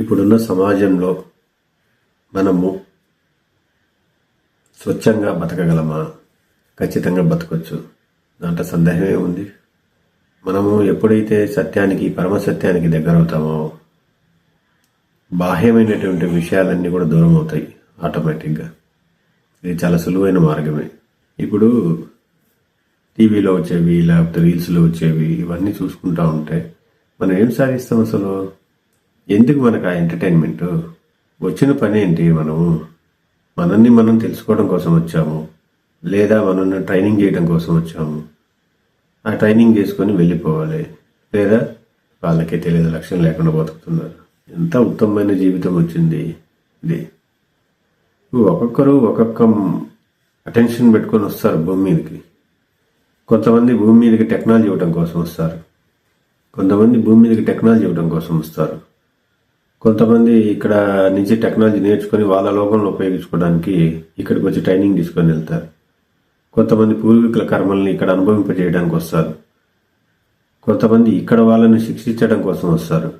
ఇప్పుడున్న సమాజంలో మనము స్వచ్ఛంగా బతకగలమా? ఖచ్చితంగా బతకచ్చు. దాంట్లో సందేహమే ఉంది మనము ఎప్పుడైతే సత్యానికి పరమ సత్యానికి దగ్గర అవుతామో బాహ్యమైనటువంటి విషయాలన్నీ కూడా దూరం అవుతాయి ఆటోమేటిక్గా. ఇది చాలా సులువైన మార్గమే. ఇప్పుడు టీవీలో వచ్చేవి లేకపోతే రీల్స్లో వచ్చేవి ఇవన్నీ చూసుకుంటా ఉంటే మనం ఏం సాధిస్తాం అసలు? ఎందుకు మనకు ఆ ఎంటర్టైన్మెంట్ వచ్చిన పని ఏంటి మనము? మనల్ని మనం తెలుసుకోవడం కోసం వచ్చాము. లేదా మనల్ని ట్రైనింగ్ చేయడం కోసం వచ్చాము. ఆ ట్రైనింగ్ చేసుకొని వెళ్ళిపోవాలి. లేదా వాళ్ళకి తెలియదు లక్ష్యం లేకుండా బతుకుతున్నారు. ఎంత ఉత్తమమైన జీవితం వచ్చింది ఇది. ఒక్కొక్కరు ఒక్కొక్క అటెన్షన్ పెట్టుకొని వస్తారు భూమి మీదకి. కొంతమంది భూమి మీదకి టెక్నాలజీ ఇవ్వడం కోసం వస్తారు. కొంతమంది భూమి మీదకి టెక్నాలజీ ఇవ్వడం కోసం వస్తారు. కొంతమంది ఇక్కడ నుంచి టెక్నాలజీ నేర్చుకొని వాళ్ళ లోకంలో ఉపయోగించుకోవడానికి ఇక్కడికి వచ్చి ట్రైనింగ్ తీసుకొని వెళ్తారు. కొంతమంది పూర్వీకుల కర్మల్ని ఇక్కడ అనుభవింపజేయడానికి వస్తారు. కొంతమంది ఇక్కడ వాళ్ళని శిక్షించడం కోసం వస్తారు.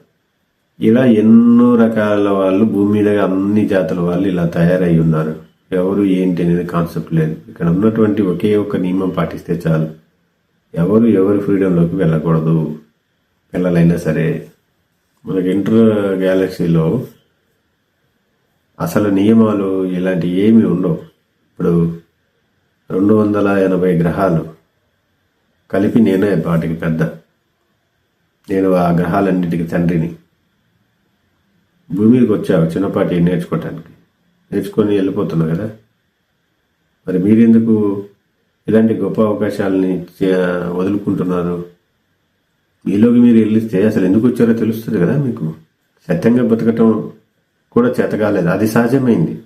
ఇలా ఎన్నో రకాల వాళ్ళు భూమి మీద అన్ని జాతుల వాళ్ళు ఇలా తయారై ఉన్నారు. ఎవరు ఏంటి అనేది కాన్సెప్ట్ లేదు. ఇక్కడ ఉన్నటువంటి ఒకే ఒక నియమం పాటిస్తే చాలు. ఎవరు ఎవరి ఫ్రీడంలోకి వెళ్ళకూడదు. పిల్లలైనా సరే మనకి ఇంటర్ గ్యాలక్సీలో అసలు నియమాలు ఇలాంటివి ఏమి ఉండవు. ఇప్పుడు రెండు వందల ఎనభై గ్రహాలు కలిపి నేనే వాటికి పెద్ద. నేను ఆ గ్రహాలన్నిటికీ తండ్రిని. భూమి వచ్చావు చిన్నపాటి నేర్చుకోవటానికి. నేర్చుకొని వెళ్ళిపోతున్నావు కదా. మరి మీరెందుకు ఇలాంటి గొప్ప అవకాశాలని చే- వదులుకుంటున్నారు? మీలోకి మీరు వెళ్ళిస్తే అసలు ఎందుకు వచ్చారో తెలుస్తుంది కదా మీకు. సత్యంగా బతకటం కూడా చేతకాలేదు అది సహజమైంది.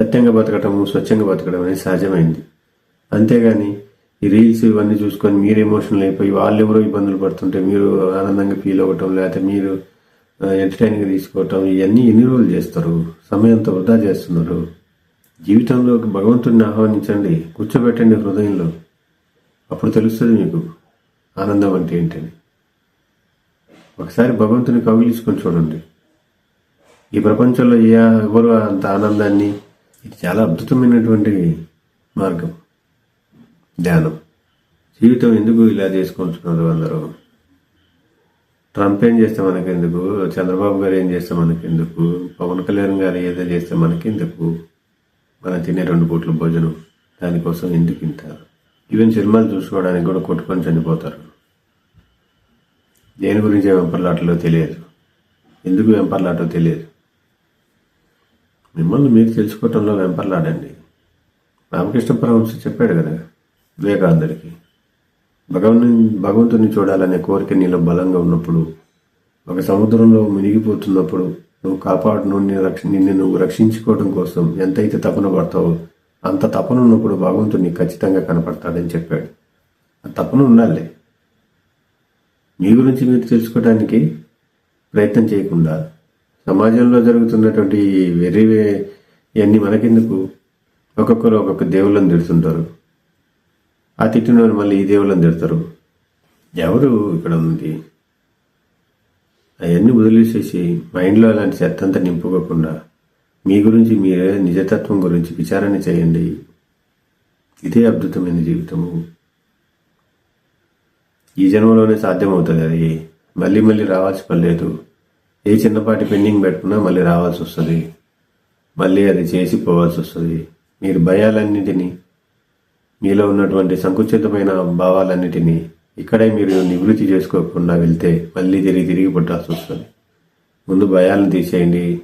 సత్యంగా బతకటము స్వచ్ఛంగా బతకడం అనేది సహజమైంది. అంతేగాని ఈ రీల్స్ ఇవన్నీ చూసుకొని మీరు ఎమోషనల్ అయిపోయి వాళ్ళు ఎవరో ఇబ్బందులు పడుతుంటే మీరు ఆనందంగా ఫీల్ అవ్వటం లేకపోతే మీరు ఎంటర్టైనింగ్ తీసుకోవటం ఇవన్నీ ఎన్ని రోజులు చేస్తారు? సమయంతో వృధా చేస్తున్నారు. జీవితంలో భగవంతుడిని ఆహ్వానించండి. కూర్చోబెట్టండి హృదయంలో. అప్పుడు తెలుస్తుంది మీకు ఆనందం అంటే ఏంటని. ఒకసారి భగవంతుని కౌగిలించుకొని చూడండి. ఈ ప్రపంచంలో ఏ ఎవరు అంత ఆనందాన్ని? ఇది చాలా అద్భుతమైనటువంటి మార్గం. ధ్యానం. జీవితం ఎందుకు ఇలా చేసుకుంటున్నారు అందరూ? ట్రంప్ ఏం చేస్తే మనకెందుకు? చంద్రబాబు గారు ఏం చేస్తే మనకెందుకు? పవన్ కళ్యాణ్ గారు ఏదో చేస్తే మనకెందుకు? మనం తినే రెండు పూట్ల భోజనం దానికోసం ఎందుకు ఇంత ఈవెన్ సినిమాలు చూసుకోవడానికి కూడా కొట్టుకొని చనిపోతారు. దేని గురించి వెంపర్లాటలో తెలియదు? ఎందుకు వెంపర్లాటో తెలియదు? మిమ్మల్ని మీరు తెలుసుకోవటంలో వెంపర్లాడండి. రామకృష్ణ పరమహంస చెప్పాడు కదా వివేకానందుడికి భగవన్ భగవంతుని చూడాలనే కోరిక నీలో బలంగా ఉన్నప్పుడు ఒక సముద్రంలో మునిగిపోతున్నప్పుడు నువ్వు కాపాడు నుండి రక్ష నిన్ను నువ్వు రక్షించుకోవడం కోసం ఎంతైతే తపన పడతావో అంత తపన ఉన్నప్పుడు భగవంతుడు ఖచ్చితంగా కనపడతాడని చెప్పాడు. ఆ తపన ఉండాలి. మీ గురించి మీరు తెలుసుకోవడానికి ప్రయత్నం చేయకుండా సమాజంలో జరుగుతున్నటువంటి వెర్రి ఇవన్నీ మనకెందుకు? ఒక్కొక్కరు ఒక్కొక్క దేవుళ్ళని తిడుతుంటారు. ఆ తిట్టిన వాళ్ళు మళ్ళీ ఈ దేవుళ్ళని తిడతారు. ఎవరు ఇక్కడ ఉంది? అవన్నీ వదిలేసేసి మైండ్లో అలాంటి చెత్తంతా నింపుకోకుండా మీ గురించి మీరే నిజతత్వం గురించి విచారణ చేయండి. ఇదే అద్భుతమైన జీవితము. ఈ జన్మలోనే సాధ్యమవుతుంది అది. మళ్ళీ మళ్ళీ రావాల్సి పని లేదు ఏ చిన్నపాటి పెండింగ్ పెట్టుకున్నా మళ్ళీ రావాల్సి వస్తుంది. మళ్ళీ అది చేసి పోవాల్సి వస్తుంది. మీరు భయాలన్నిటినీ మీలో ఉన్నటువంటి సంకుచితమైన భావాలన్నిటినీ ఇక్కడే మీరు నివృత్తి చేసుకోకుండా వెళ్తే మళ్ళీ తిరిగి తిరిగి పుట్టాల్సి వస్తుంది. ముందు భయాలను తీసేయండి.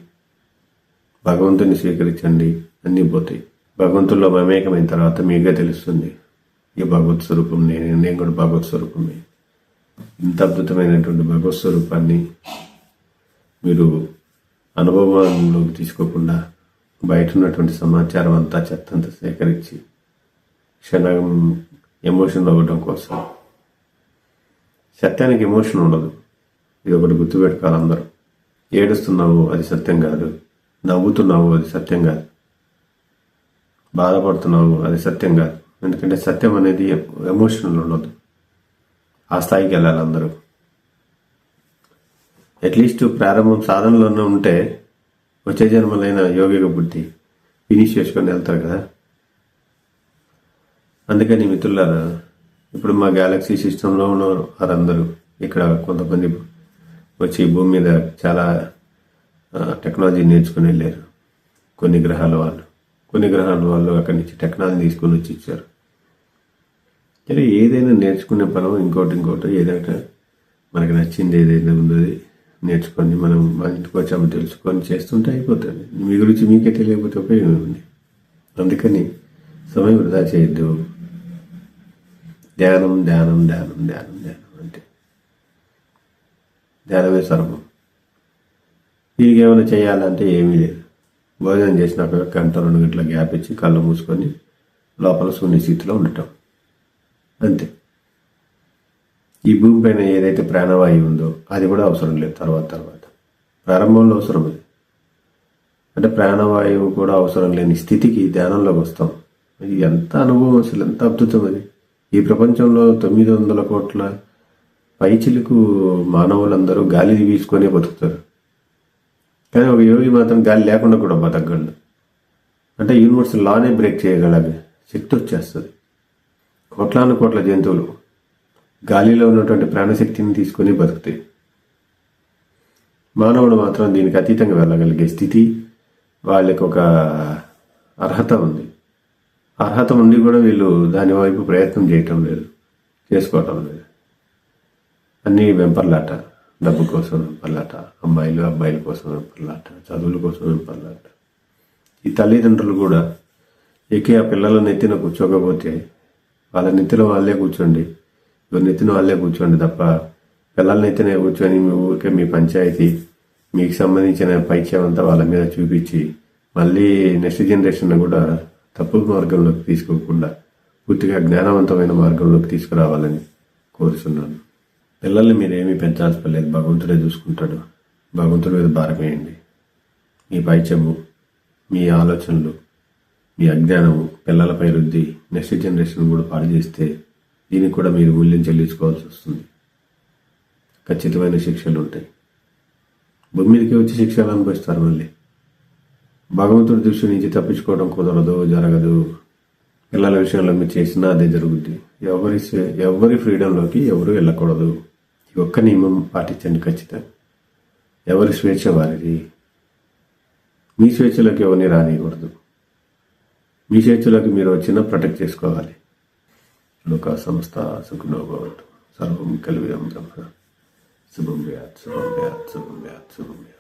భగవంతుని స్వీకరించండి. అన్నీ పోతాయి. భగవంతుల్లో మమేకమైన తర్వాత మీకే తెలుస్తుంది. ఈ భగవత్ స్వరూపం నేను నేను కూడా భగవత్ స్వరూపమే. ఇంత అద్భుతమైనటువంటి భగవత్ స్వరూపాన్ని మీరు అనుభవంలోకి తీసుకోకుండా బయట ఉన్నటువంటి సమాచారం అంతా చెత్త అంతా సేకరించి క్షణం ఎమోషన్ అవ్వడం కోసం. సత్యానికి ఎమోషన్ ఉండదు. ఇది ఒకటి గుర్తుపెట్టుకోవాలి అందరూ. ఏడుస్తున్నావు అది సత్యం కాదు. నవ్వుతున్నావు అది సత్యం కాదు. బాధపడుతున్నావు అది సత్యం కాదు. ఎందుకంటే సత్యం అనేది ఎమోషనల్ ఉండదు. ఆ స్థాయికి వెళ్ళాలి అందరూ. అట్లీస్ట్ ప్రారంభం సాధనలోనే ఉంటే వచ్చే జన్మలైన యోగిక బుద్ధి ఫినిష్ చేసుకొని వెళ్తారు కదా. అందుకని మిత్రులారా ఇప్పుడు మా గ్యాలక్సీ సిస్టంలో ఉన్న వారందరూ ఇక్కడ కొంతమంది వచ్చి భూమి మీద చాలా టెక్నాలజీ నేర్చుకుని వెళ్ళారు. కొన్ని గ్రహాల వాళ్ళు. కొన్ని గ్రహాల వాళ్ళు అక్కడి నుంచి టెక్నాలజీ తీసుకొని వచ్చి ఇచ్చారు. సరే ఏదైనా నేర్చుకునే పనం ఇంకోటి ఇంకోటి ఏదైనా మనకు నచ్చింది ఏదైనా ఉందో అది నేర్చుకొని మనం మన ఇంటికి వచ్చామో తెలుసుకొని చేస్తుంటే అయిపోతుంది. మీ గురించి మీకే తెలియకపోతే ఉపయోగం ఉంది అందుకని సమయం వృధా చేయొద్దు. ధ్యానం ధ్యానం ధ్యానం ధ్యానం ధ్యానం అంటే. ధ్యానమే సర్వం. దీనికి ఏమైనా చేయాలంటే ఏమీ లేదు. భోజనం చేసినాక గంట రెండు గంటల గ్యాప్ ఇచ్చి కళ్ళు మూసుకొని లోపల శూన్య స్థితిలో ఉండటం. అంతే. ఈ భూమి పైన ఏదైతే ప్రాణవాయువు ఉందో అది కూడా అవసరం లేదు తర్వాత తర్వాత. ప్రారంభంలో అవసరం అది అంటే ప్రాణవాయువు కూడా అవసరం లేని స్థితికి ధ్యానంలోకి వస్తాం. ఇది ఎంత అనుభవం అసలు ఎంత అద్భుతం అది. ఈ ప్రపంచంలో తొమ్మిది వందల కోట్ల పైచిలకు మానవులందరూ గాలి వీసుకొని బతుకుతారు. కానీ ఒక యోగి మాత్రం గాలి లేకుండా కూడా బతకగలడు. అంటే యూనివర్స్ లానే బ్రేక్ చేయగలగే శక్తి వచ్చేస్తుంది. కోట్లాను కోట్ల జంతువులు గాలిలో ఉన్నటువంటి ప్రాణశక్తిని తీసుకొని బతుకుతాయి. మానవుడు మాత్రం దీనికి అతీతంగా వెళ్ళగలిగే స్థితి వాళ్ళకి ఒక అర్హత ఉంది. అర్హత ఉండి కూడా వీళ్ళు దాని వైపు ప్రయత్నం చేయటం లేదు చేసుకోవటం లేదు. అన్నీ వెంపర్లాట డబ్బు కోసం వెంపర్లాట అమ్మాయిలు అబ్బాయిల కోసం వెంపర్లాట చదువుల కోసం వెంపర్లాట. ఈ తల్లిదండ్రులు కూడా ఎక్కి ఆ పిల్లలను ఎత్తిన కూర్చోకపోతే వాళ్ళ నెత్తిన వాళ్ళే కూర్చోండి. ఎవరి నెత్తిన వాళ్ళే కూర్చోండి తప్ప పిల్లల నెత్తిన కూర్చొని మీ ఊరికే మీ పంచాయతీ మీకు సంబంధించిన పైత్యం అంతా వాళ్ళ మీద చూపించి మళ్ళీ నెక్స్ట్ జనరేషన్ కూడా తప్పు మార్గంలోకి తీసుకోకుండా పూర్తిగా జ్ఞానవంతమైన మార్గంలోకి తీసుకురావాలని కోరుతున్నాను పిల్లల్ని మీరేమీ పెంచాల్సిన లేదు భగవంతుడే చూసుకుంటాడు. భగవంతుడి మీద భారం వేయండి. మీ పైచము మీ ఆలోచనలు మీ అజ్ఞానము పిల్లలపై రుద్ది నెక్స్ట్ జనరేషన్ కూడా పాడు చేస్తే దీనికి కూడా మీరు మూల్యం చెల్లించుకోవాల్సి వస్తుంది. ఖచ్చితమైన శిక్షలు ఉంటాయి. భూమి మీదకి వచ్చి శిక్షలు అనుభవిస్తారు మళ్ళీ. భగవంతుడి దృష్టి నుంచి తప్పించుకోవడం కుదరదు జరగదు. పిల్లల విషయంలో మీరు చేసినా అదే జరుగుద్ది. ఎవరి ఎవరి ఫ్రీడంలోకి ఎవరు వెళ్ళకూడదు. ఈ ఒక్క నియమం పాటించండి ఖచ్చితంగా. ఎవరి స్వేచ్ఛ వారిది. మీ స్వేచ్ఛలోకి ఎవరిని రానియకూడదు. మీ చేతులకు మీరు వచ్చినా ప్రొటెక్ట్ చేసుకోవాలి. లోక సంస్థ సుఖనోభవతు. సర్వం కలివి బ్రహ్మ. శుభం వ్యాత్ శుభం వ్యాత్ శుభం వ్యాత్ శుభం వ్యాత్